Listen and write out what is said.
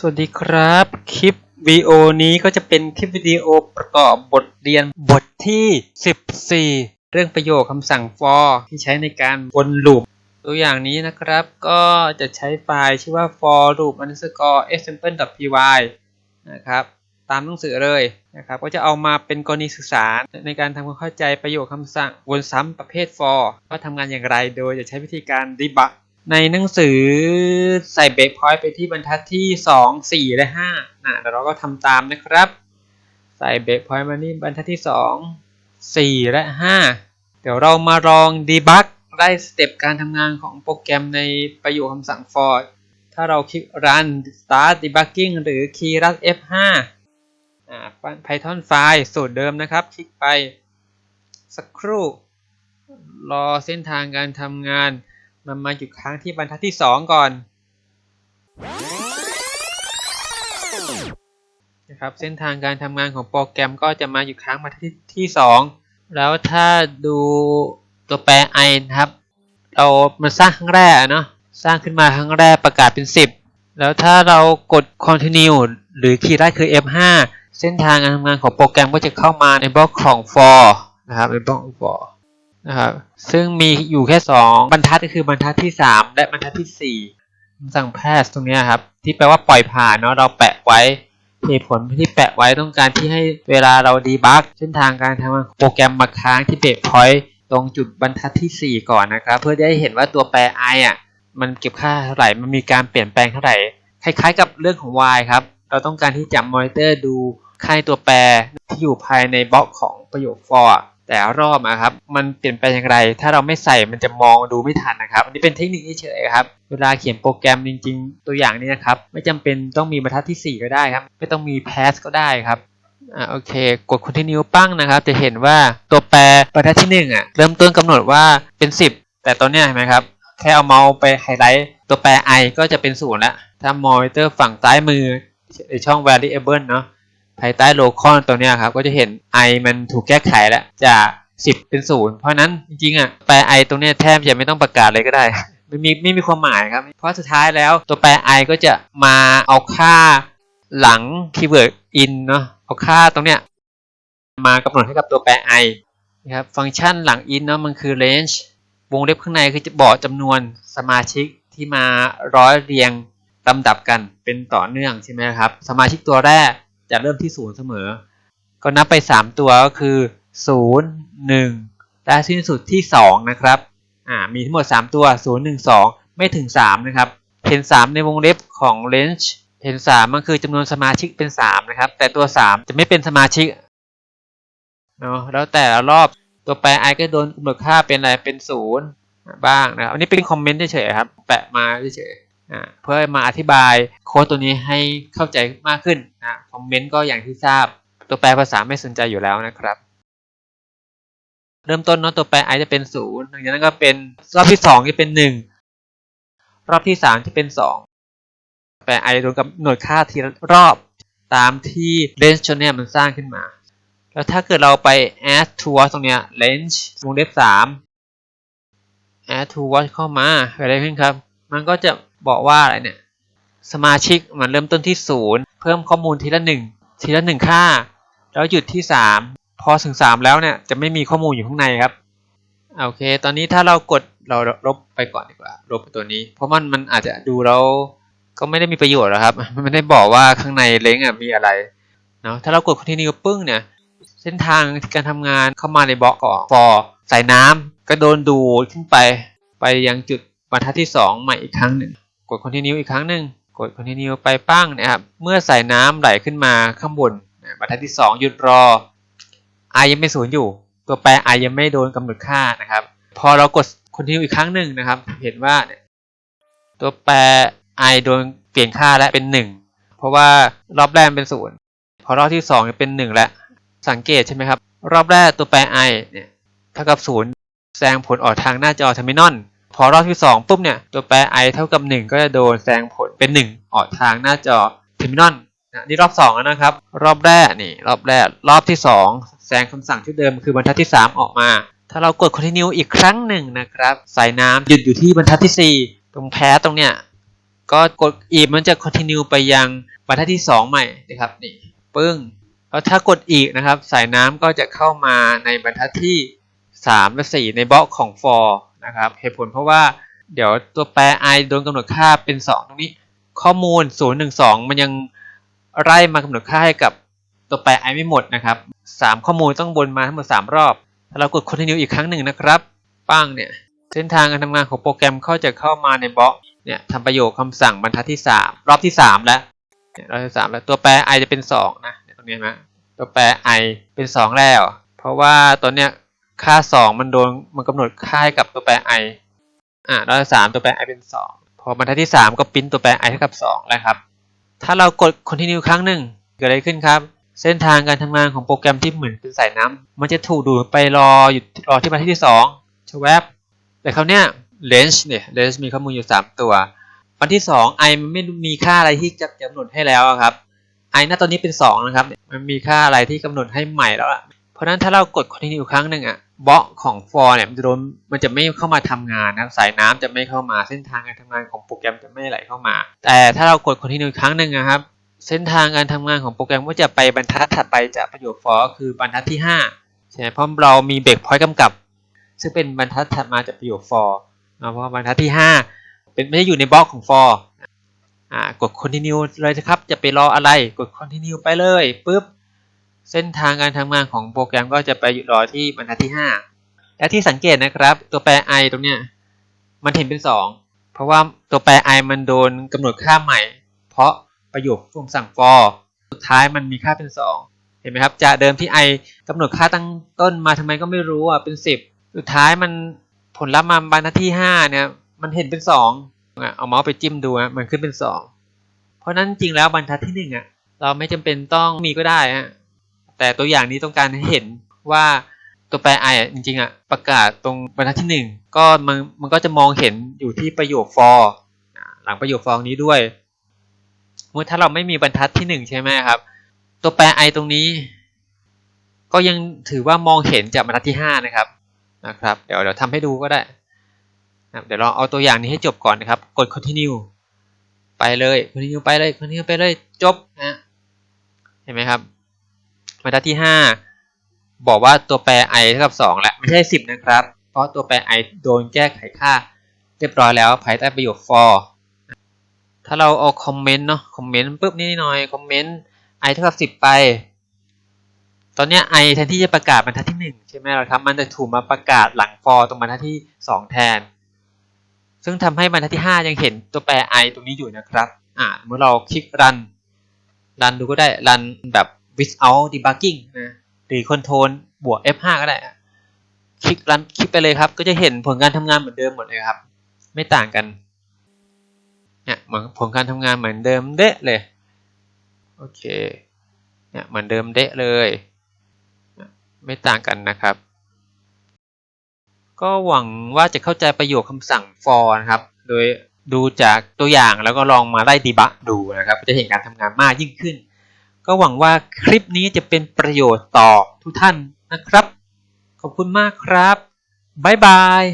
สวัสดีครับ คลิปวิดีโอนี้ก็จะเป็นคลิปวิดีโอประกอบบทเรียนบทที่ 14 เรื่องประโยคคำสั่ง for ที่ใช้ในการวนลูปตัวอย่างนี้นะครับ ก็จะใช้ไฟล์ชื่อว่า for loop underscore example.py นะครับ ตามหนังสือเลยนะครับ ก็จะเอามาเป็นกรณีศึกษาในการทำความเข้าใจประโยคคำสั่งวนซ้ำประเภท for ว่าทำงานอย่างไรโดยจะใช้วิธีการ debug ในหนังสือใส่เบรกพอยต์ไปที่บรรทัดที่ 2 4 และ 5นะเดี๋ยวเราก็ทำตามนะครับ ใส่เบรกพอยต์มานี่บรรทัดที่ 2 4 และ 5 เดี๋ยวเรามาลองดีบักไล่สเต็ปการทำงานของโปรแกรมในประโยคคำสั่ง for ถ้าเราคลิก run start debugging หรือ key run F5 อ่า Python ไฟล์สูตรเดิมนะครับ คลิกไป สักครู่ รอเส้นทางการทำงาน มันมาหยุดค้างที่บรรทัดที่ 2 ก่อนนะครับเส้นทางการทำงานของโปรแกรมก็จะมาหยุดค้างบรรทัดที่ที่ 2 แล้วถ้าดูตัวแปร i นะครับ เรามันสร้างครั้งแรกเนาะสร้างขึ้นมาครั้งแรกประกาศเป็น 10 แล้วถ้าเรากด continue หรือคีย์ได้คือ F5 เส้นทางการทำงานของโปรแกรมก็จะเข้ามาในบล็อกของ for นะครับในบล็อก for นะครับ ซึ่งมีอยู่แค่ 2 บรรทัดก็คือบรรทัดที่ 3 และบรรทัดที่ 4คำสั่ง pass ตรงนี้ครับ ที่แปลว่าปล่อยผ่านเนาะเราแปะไว้เหตุผลที่แปะไว้ต้องการที่ให้เวลาเราดีบักเส้นทางการทำงานโปรแกรมมาค้างที่เบรกพอยต์ตรงจุดบรรทัดที่ 4 ก่อนนะครับ เพื่อได้เห็นว่าตัวแปร i อะมันเก็บค่าเท่าไหร่มันมีการเปลี่ยนแปลงเท่าไหร่ คล้ายๆ กับเรื่องของ y ครับ เราต้องการที่จะมอนิเตอร์ดูค่าตัวแปรที่อยู่ภายในบล็อกของประโยค for แต่รอบนะครับ มันเปลี่ยนแปอย่างไร ถ้าเราไม่ใส่มันจะมองดูไม่ทันนะครับ อันนี้เป็นเทคนิคเฉยๆครับ เวลาเขียนโปรแกรมจริง ๆ ตัวอย่างนี้นะครับ ไม่จำเป็นต้องมีบรรทัดที่ 4 ก็ได้ครับ ไม่ต้องมี pass ก็ได้ครับอ่าโอเค กด continue ปั้งนะครับ จะเห็นว่าตัวแปรบรรทัดที่1อะเริ่มต้นกำหนดว่าเป็น 10 แต่ตอนเนี้ยเห็นไหมครับ แค่เอาเมาส์ไปไฮไลท์ตัวแปร i ก็จะเป็นศูนย์แล้วถ้ามอนิเตอร์ฝั่งซ้ายมือในช่อง variable เนาะ ภายใต้ local ตัวเนี้ยครับ ก็จะเห็น i มันถูกแก้ไขแล้วจาก 10 เป็น 0 เพราะนั้นจริงๆอะแปร i ตรงเนี้ยแทบจะไม่ต้องประกาศเลยก็ได้ ไม่มีไม่มีความหมายครับ เพราะสุดท้ายแล้วตัวแปร i ก็จะมาเอาค่าหลัง keyword in เนาะเอาค่าตรงเนี้ยมากำหนดให้กับตัวแปร i นะครับฟังก์ชันหลัง in เนาะมันคือ range วงเล็บข้างในคือจะบอกจำนวนสมาชิกที่มาร้อยเรียงลำดับกันเป็นต่อเนื่องใช่ไหมครับ สมาชิกตัวแรก จะเริ่มที่ศูนย์เสมอ ก็นับไป 3 ตัวก็คือ 0 1 และสิ้นสุดที่ 2 นะครับอ่ามีทั้งหมด 3 ตัว 0 1 2 ไม่ถึง 3 นะครับเห็น3ในวงเล็บของ range เห็น3มันคือจำนวนสมาชิกเป็น 3 นะครับ แต่ตัว 3 จะไม่เป็นสมาชิกเนาะแล้วแต่ละรอบตัวแปร i ก็โดนกำหนดค่าเป็นอะไรเป็น 0 บ้างนะครับอันนี้เป็นคอมเมนต์เฉยๆครับ แปะมาเฉยๆ เพื่อมาอธิบายโค้ดตัวนี้ให้เข้าใจมากขึ้นนะคอมเมนต์ก็อย่างที่ทราบ ตัวแปรภาษาไม่สนใจอยู่แล้วนะครับ เริ่มต้นเนาะตัวแปร i จะเป็น0หลังจากนั้นก็เป็นรอบที่ 2 จะเป็น 1 รอบที่ 3 จะเป็น 2 แปร i โดนกำหนดค่าทีละรอบตามที่ range เนี่ยมันสร้างขึ้นมา แล้วถ้าเกิดเราไป add to watch ตรงเนี้ย range วงเล็บ3 add to watch เข้ามาเกิดอะไรขึ้นครับ มันก็จะ บอกว่าอะไรเนี่ย สมาชิกมันเริ่มต้นที่0เพิ่มข้อมูลทีละ1ทีละ1ค่า แล้วหยุดที่3พอถึง3แล้วเนี่ยจะไม่มีข้อมูลอยู่ข้างในครับโอเค ตอนนี้ถ้าเรากดเราลบไปก่อนดีกว่าลบตัวนี้ เพราะมันมันอาจจะดูแล้วก็ไม่ได้มีประโยชน์หรอกครับ มันไม่ได้บอกว่าข้างในเล้งอะมีอะไรเนาะถ้าเรากด continue ปึ้งเนี่ย เส้นทางการทำงานเข้ามาในบล็อกก่อน for ใส่น้ำก็โดนดูดขึ้นไป ไปยังจุดบรรทัดที่ 2 ใหม่อีกครั้งหนึ่ง กด continue อีกครั้งหนึ่งกด continue ไปปั้งนะครับเมื่อใส่น้ำไหลขึ้นมาข้างบนบรรทัดที่ 2 หยุดรอ i ยังไม่ศูนย์อยู่ ตัวแปร i ยังไม่โดนกำหนดค่านะครับ พอเรากด continue อีกครั้งหนึ่งนะครับ เห็นว่าเนี่ยตัวแปร i โดนเปลี่ยนค่าและเป็น 1 เพราะว่ารอบแรกเป็น0พอรอบที่2เป็น 1 แล้ว สังเกตใช่ไหมครับ รอบแรกตัวแปร i เนี่ยเท่ากับ0แสดงผลออกทางหน้าจอ terminal พอรอบที่ 2 ปุ๊บเนี่ยตัวแปร i เท่ากับ 1 ก็จะโดนแสดงผลเป็น 1 ออกทางหน้าจอ terminal นะนี่รอบ2แล้วนะครับ รอบแรกนี่ รอบแรก รอบที่ 2 แสดงคำสั่งชุดเดิมคือบรรทัดที่ 3 ออกมา ถ้าเรากด continue อีกครั้งหนึ่งนะครับใส่น้ำหยุดอยู่ที่บรรทัดที่ 4 ตรงแพ้ตรงเนี้ยก็กดอีกมันจะ continue ไปยังบรรทัดที่ 2 ใหม่นะครับนี่ปึ้งแล้วถ้ากดอีกนะครับ สายน้ำก็จะเข้ามาในบรรทัดที่3และ4ในบล็อกของ for นะครับเหตุผลเพราะว่าเดี๋ยวตัวแปร i โดนกำหนดค่าเป็น 2 ตรงนี้ ข้อมูล 012 มันยังไล่มากำหนดค่าให้กับตัวแปร i ไม่หมดนะครับ3ข้อมูลต้องวนมาทั้งหมด 3 รอบ ถ้าเรากด continue อีกครั้งหนึ่งนะครับป้างเนี่ยเส้นทางการทำงานของโปรแกรมเขาจะเข้ามาในบล็อกเนี่ยทำประโยคคำสั่งบรรทัดที่ 3 รอบที่ 3 แล้วเนี่ยรอบที่3แล้วตัวแปร i จะเป็น 2 นะเนี่ยตรงนี้นะตัวแปร i เป็น 2 แล้ว เพราะว่าตัวเนี้ย ค่า 2 มันโดนมันกำหนดค่าให้กับตัวแปร i อ่ารอบที่3ตัวแปร i เป็น 2 พอบรรทัดที่ 3 ก็ปริ้นตัวแปร i เท่ากับ2แล้วครับ ถ้าเรากด continue ครั้งหนึ่งเกิดอะไรขึ้นครับ เส้นทางการทำงานของโปรแกรมที่เหมือนเป็นสายน้ำมันจะถูกดูดไปรออยู่รอที่บรรทัดที่2ชวบแต่คราวเนี้ย range เนี่ย range มีข้อมูลอยู่ 3 ตัววันที่ 2 i มันไม่มีค่าอะไรที่จะกำหนดให้แล้วครับ i ณตอนนี้เป็น 2 นะครับ มันมีค่าอะไรที่กำหนดให้ใหม่แล้วอะเพราะฉะนั้นถ้าเรากด continue ครั้งหนึ่งอะ บล็อกของ for เนี่ยมันจะโดนมันจะไม่เข้ามาทำงานนะครับสายน้ำจะไม่เข้ามาเส้นทางการทำงานของโปรแกรมจะไม่ไหลเข้ามา แต่ถ้าเรากด continue ครั้งหนึ่งนะครับ เส้นทางการทำงานของโปรแกรมก็จะไปบรรทัดถัดไปจากประโยค for ก็คือบรรทัดที่5ใช่ไหมเพราะเรามีเบรกพอยต์กำกับ ซึ่งเป็นบรรทัดถัดมาจากประโยค for นะเพราะว่าบรรทัดที่ 5 เป็นไม่ได้อยู่ในบล็อกของ for อ่ากด continue เลยนะครับจะไปรออะไรกด continue ไปเลยปุ๊บ เส้นทางการทำงานของโปรแกรมก็จะไปรอที่บรรทัดที่ 5 และที่สังเกตนะครับ ตัวแปร i ตรงเนี้ยมันเห็นเป็น 2 เพราะว่าตัวแปร i มันโดนกำหนดค่าใหม่ เพราะประโยคคำสั่ง for สุดท้ายมันมีค่าเป็น 2 เห็นไหมครับจากเดิมที่ i กำหนดค่าตั้งต้นมาทำไมก็ไม่รู้อะเป็น 10 สุดท้ายมันผลลัพธ์มาบรรทัดที่ 5 เนี่ยมันเห็นเป็น 2อะเอาเมาส์ไปจิ้มดูอะมันขึ้นเป็น 2 เพราะนั้นจริงแล้วบรรทัดที่1อะเราไม่จำเป็นต้องมีก็ได้ฮะ แต่ตัวอย่างนี้ต้องการให้เห็นว่าตัวแปร i อะจริงๆอะประกาศตรงบรรทัดที่ 1 ก็มันมันก็จะมองเห็นอยู่ที่ประโยค for อะหลังประโยค for นี้ด้วยเมื่อถ้าเราไม่มีบรรทัดที่หนึ่งใช่ไหมครับ ตัวแปร i ตรงนี้ ก็ยังถือว่ามองเห็นจากบรรทัดที่ห้านะครับนะครับเดี๋ยวเดี๋ยวทำให้ดูก็ได้นะเดี๋ยวเราเอาตัวอย่างนี้ให้จบก่อนนะครับ กด continue ไปเลย continue ไปเลย continue ไปเลยจบนะเห็นไหมครับ บรรทัดที่ห้าบอกว่าตัวแปร i เท่ากับสองแล้วไม่ใช่สิบนะครับ เพราะตัวแปร i โดนแก้ไขค่า เรียบร้อยแล้วภายใต้ประโยค for ถ้าเราเอาคอมเมนต์เนาะคอมเมนต์ปุ๊บนี่หน่อยคอมเมนต์ i เท่ากับสิบไป ตอนนี้ i แทนที่จะประกาศบรรทัดที่หนึ่งใช่ไหมละครับ มันจะถูกมาประกาศหลัง for ตรงบรรทัดที่สองแทน ซึ่งทำให้บรรทัดที่ห้ายังเห็นตัวแปร i ตรงนี้อยู่นะครับ อ่าเมื่อเราคลิก run run ดูก็ได้ run แบบ without debugging นะหรือ control บวก F5 ก็ได้คลิก run คลิกไปเลยครับ ก็จะเห็นผลการทำงานเหมือนเดิมหมดเลยครับ ไม่ต่างกันเนี่ยเหมือนผลการทำงานเหมือนเดิมเดะเลยโอเคเนี่ยเหมือนเดิมเดะเลย ไม่ต่างกันนะครับ ก็หวังว่าจะเข้าใจประโยคคำสั่ง for นะครับ โดยดูจากตัวอย่างแล้วก็ลองมาไล่ดีบักดูนะครับ จะเห็นการทำงานมากยิ่งขึ้น ก็หวังว่าคลิปนี้จะเป็นประโยชน์ต่อทุกท่านนะครับ ขอบคุณมากครับ บ๊ายบาย